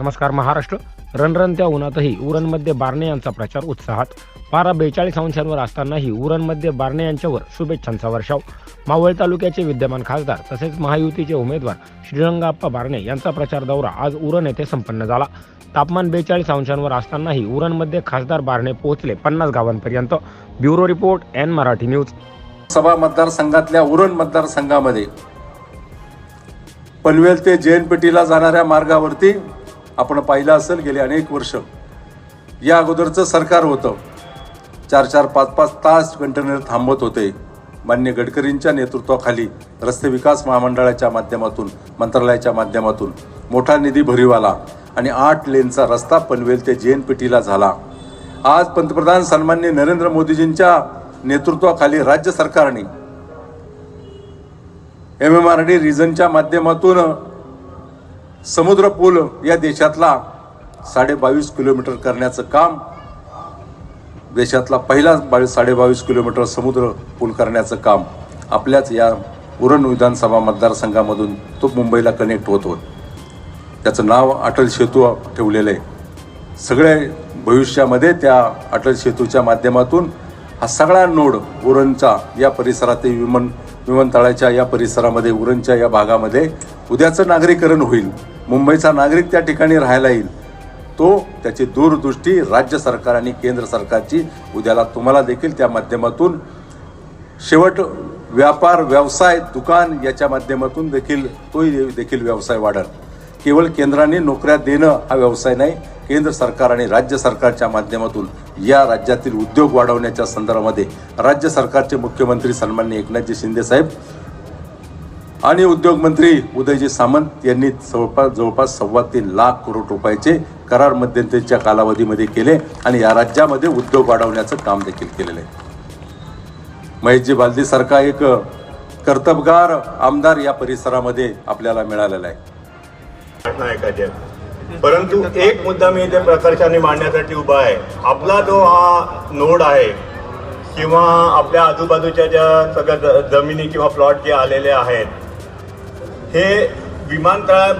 नमस्कार महाराष्ट्र. रणरणत्या उन्हातही उरणमध्ये बारणे यांचा प्रचार उत्साहात. पारा बेचाळीस अंशांवर असतानाही उरणमध्ये बारणे यांच्यावर शुभेच्छांचा वर्षाव. मावळ तालुक्याचे विद्यमान खासदार तसेच महायुतीचे उमेदवार श्रीरंगाप्पा बारणे यांचा प्रचार दौरा आज उरण येथे संपन्न झाला. तापमान बेचाळीस अंशांवर असतानाही उरणमध्ये खासदार बारणे पोहोचले पन्नास गावांपर्यंत. Bureau report N Marathi news. सभा मतदारसंघातल्या उरण मतदारसंघामध्ये पनवेल ते जैनपेटीला जाणाऱ्या मार्गावरती आपण पाहिलं असेल गेले अनेक वर्ष. या अगोदरचं सरकार होतं. चार चार पाच पाच तास कंटेनर थांबत होते. मान्य गडकरींच्या नेतृत्वाखाली रस्ते विकास महामंडळाच्या माध्यमातून मंत्रालयाच्या माध्यमातून मोठा निधी भरीव आला आणि आठ लेनचा रस्ता पनवेल ते जे एन पी टीला झाला. आज पंतप्रधान सन्मान्य नरेंद्र मोदीजींच्या नेतृत्वाखाली राज्य सरकारने एम एम आर डी रिझनच्या माध्यमातून समुद्र पूल या देशातला साडे बावीस किलोमीटर करण्याचं काम देशातला पहिला बावीस साडे बावीस किलोमीटर समुद्र पूल करण्याचं काम आपल्याच या उरण विधानसभा मतदारसंघामधून तो मुंबईला कनेक्ट होत त्याचं नाव अटल सेतू ठेवलेलं आहे. सगळे भविष्यामध्ये त्या अटल सेतूच्या माध्यमातून हा सगळा नोड उरणचा या परिसरातील विमान विमानतळाच्या या परिसरामध्ये उरणच्या या भागामध्ये उद्याचं नागरीकरण होईल. मुंबईचा नागरिक त्या ठिकाणी राहायला येईल. तो त्याची दूरदृष्टी राज्य सरकार आणि केंद्र सरकारची उद्याला तुम्हाला देखील त्या माध्यमातून शेवट व्यापार व्यवसाय दुकान याच्या माध्यमातून देखील तोही देखील व्यवसाय वाढल. केवळ केंद्राने नोकऱ्या देणं हा व्यवसाय नाही केंद्र सरकार आणि राज्य सरकारच्या माध्यमातून या राज्यातील उद्योग वाढवण्याच्या संदर्भामध्ये राज्य सरकारचे मुख्यमंत्री सन्मान्य एकनाथजी शिंदे साहेब आणि उद्योगमंत्री उदयजी सामंत यांनी जवळपास जवळपास सव्वा तीन लाख करोड रुपयाचे करार मध्यंतरीच्या कालावधीमध्ये केले आणि या राज्यामध्ये उद्योग वाढवण्याचं काम देखील केलेलं आहे. महेशजी बालदीसारखा एक कर्तबगार आमदार या परिसरामध्ये आपल्याला मिळालेला आहे. परंतु एक मुद्दा मी इथे प्रकर्षाने मांडण्यासाठी उभा आहे. आपला जो हा नोड आहे किंवा आपल्या आजूबाजूच्या ज्या सगळ्या ज- जमिनी किंवा प्लॉट जे आलेले आहेत हे विमानतळ